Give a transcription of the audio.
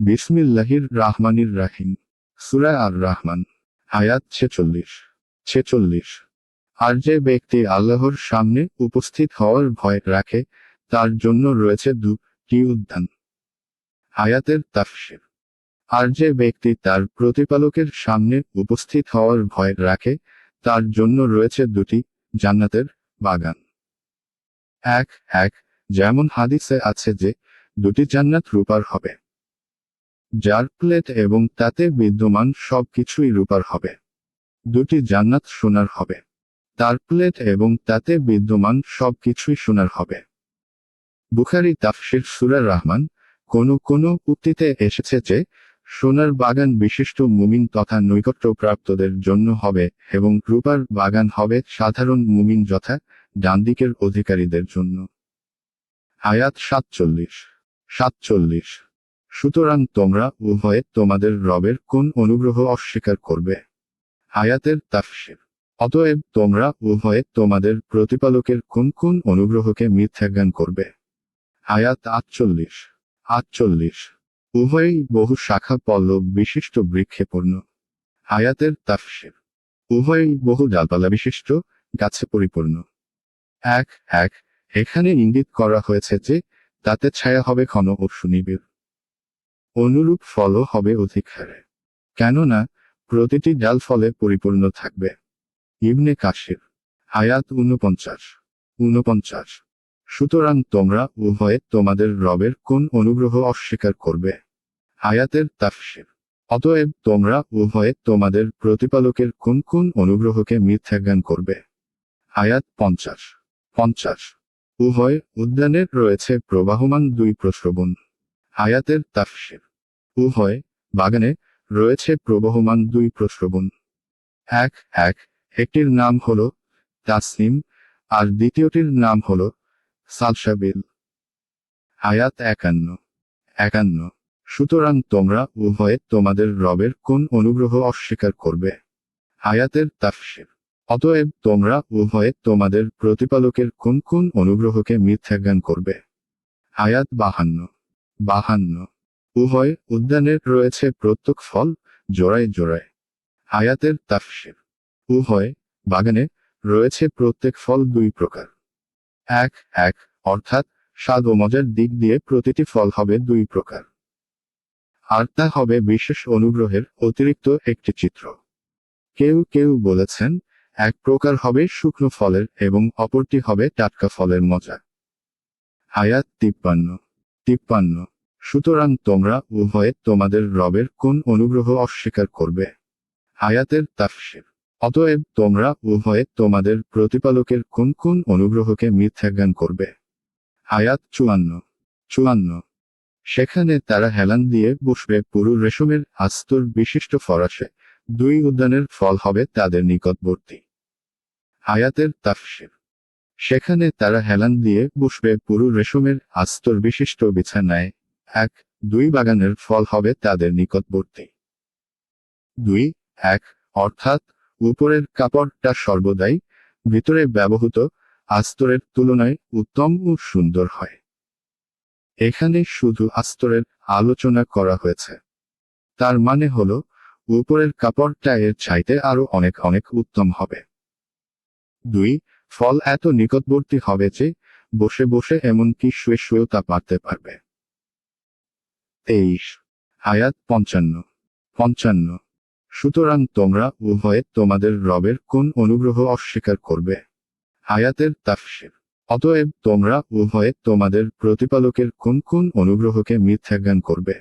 বিসমিল্লাহির রাহমানির রাহিম। সুরায় আর রাহমান আয়াত ছেচল্লিশ। ছেচল্লিশ। আর যে ব্যক্তি আল্লাহর সামনে উপস্থিত হওয়ার ভয় রাখে, তার জন্য রয়েছে দুটি উদ্যান। আয়াতের তাফসির। আর যে ব্যক্তি তার প্রতিপালকের সামনে উপস্থিত হওয়ার ভয় রাখে, তার জন্য রয়েছে দুটি জান্নাতের বাগান। এক এক, যেমন হাদিসে আছে যে, দুটি জান্নাত রূপার হবে। যার প্লেট এবং তাতে বিদ্যমান সবকিছুই রূপার হবে। দুটি জান্নাত সোনার হবে। তার প্লেট এবং তাতে বিদ্যমান সবকিছুই সোনার হবে। বুখারি তাফসির সুরার রহমান, কোন কোন উক্তিতে এসেছে যে, সোনার বাগান বিশিষ্ট মুমিন তথা নৈকট্যপ্রাপ্তদের জন্য হবে এবং রূপার বাগান হবে সাধারণ মুমিন যথা ডানদিকের অধিকারীদের জন্য। আয়াত সাতচল্লিশ। সাতচল্লিশ। সুতরাং তোমরা উভয়ে তোমাদের রবের কোন অনুগ্রহ অস্বীকার করবে? আয়াতের তাফসির। অতএব তোমরা উভয়ে তোমাদের প্রতিপালকের কোন কোন অনুগ্রহকে মিথ্যাজ্ঞান করবে? আয়াত আটচল্লিশ। আটচল্লিশ। উভয়ই বহু শাখা পল্লব বিশিষ্ট বৃক্ষে পূর্ণ। আয়াতের তাফসির। উভয়ই বহু ডালপালা বিশিষ্ট, গাছে পরিপূর্ণ। এক এক, এখানে ইঙ্গিত করা হয়েছে যে তাতে ছায়া হবে ঘন ও সুনিবিড়। অনুরূপ ফলও হবে অধিক হারে কেননা, প্রতিটি ডাল ফলে পরিপূর্ণ থাকবে। ইবনে কাশির আয়াত ঊনপঞ্চাশ ঊনপঞ্চাশ। সুতরাং তোমরা উভয়ে তোমাদের রবের কোন অনুগ্রহ অস্বীকার করবে? আয়াতের তাফসির। অতএব তোমরা উভয়ে তোমাদের প্রতিপালকের কোন কোন অনুগ্রহকে মিথ্যাজ্ঞান করবে? আয়াত পঞ্চাশ পঞ্চাশ। উভয় উদ্যানের রয়েছে প্রবাহমান দুই প্রশ্রবণ আয়াতের তাফসির। উভয় বাগানে রয়েছে প্রবহমান দুই প্রশ্রবণ এক এক, একটির নাম হল তাসনিম, আর দ্বিতীয়টির নাম হল সালসাবিল। আয়াত একান্ন। একান্ন। সুতরাং তোমরা উভয়ে তোমাদের রবের কোন অনুগ্রহ অস্বীকার করবে? আয়াতের তাফসির। অতএব তোমরা উভয়ে তোমাদের প্রতিপালকের কোন কোন অনুগ্রহকে মিথ্যাজ্ঞান করবে? আয়াত বাহান্ন। বাহান্ন। উভয় উদ্যানের রয়েছে প্রত্যেক ফল, জোড়ায় জোড়ায়। আয়াতের তাফসির। উভয় বাগানে রয়েছে প্রত্যেক ফল দুই প্রকার। এক এক, অর্থাৎ স্বাদ ও মজার দিক দিয়ে প্রতিটি ফল হবে দুই প্রকার। আর তা হবে বিশেষ অনুগ্রহের অতিরিক্ত একটি চিত্র। কেউ কেউ বলেছেন, এক প্রকার হবে শুকনো ফলের এবং অপরটি হবে টাটকা ফলের মজা। আয়াত তিপ্পান্ন। তিপ্পান্ন। সুতরাং তোমরা উভয়ে তোমাদের রবের কোন অনুগ্রহ অস্বীকার করবে? আয়াতের তাফসির। অতএব তোমরা উভয়ে তোমাদের প্রতিপালকের কোন কোন অনুগ্রহকে মিথ্যাজ্ঞান করবে? আয়াত চুয়ান্ন। চুয়ান্ন। সেখানে তারা হেলান দিয়ে বসবে, পুরু রেশমের আস্তর বিশিষ্ট ফরাসে। দুই উদ্যানের ফল হবে তাদের নিকটবর্তী। আয়াতের তাফসির। সেখানে তারা হেলান দিয়ে বসবে, পুরু রেশমের আস্তর বিশিষ্ট বিছানায়। এক, দুই বাগানের ফল হবে তাদের নিকটবর্তী। দুই, এক, অর্থাৎ উপরের কাপড়টা সর্বদাই ভিতরে ব্যবহৃত আস্তরের তুলনায় উত্তম ও সুন্দর হয়। এখানে শুধু আস্তরের আলোচনা করা হয়েছে। তার মানে হল, উপরের কাপড়টা এর চাইতে আরও অনেক অনেক উত্তম হবে। দুই, ফল এত নিকটবর্তী হবে যে বসে বসে এমনকি শুয়ে শুয়েও তা পারতে পারবে। তেইশ। আয়াত পঞ্চান্ন। পঞ্চান্ন। সুতরাং তোমরা উভয়ে তোমাদের রবের কোন অনুগ্রহ অস্বীকার করবে? আয়াতের তাফসির। অতএব তোমরা উভয়ে তোমাদের প্রতিপালকের কোন কোন অনুগ্রহকে মিথ্যাজ্ঞান করবে?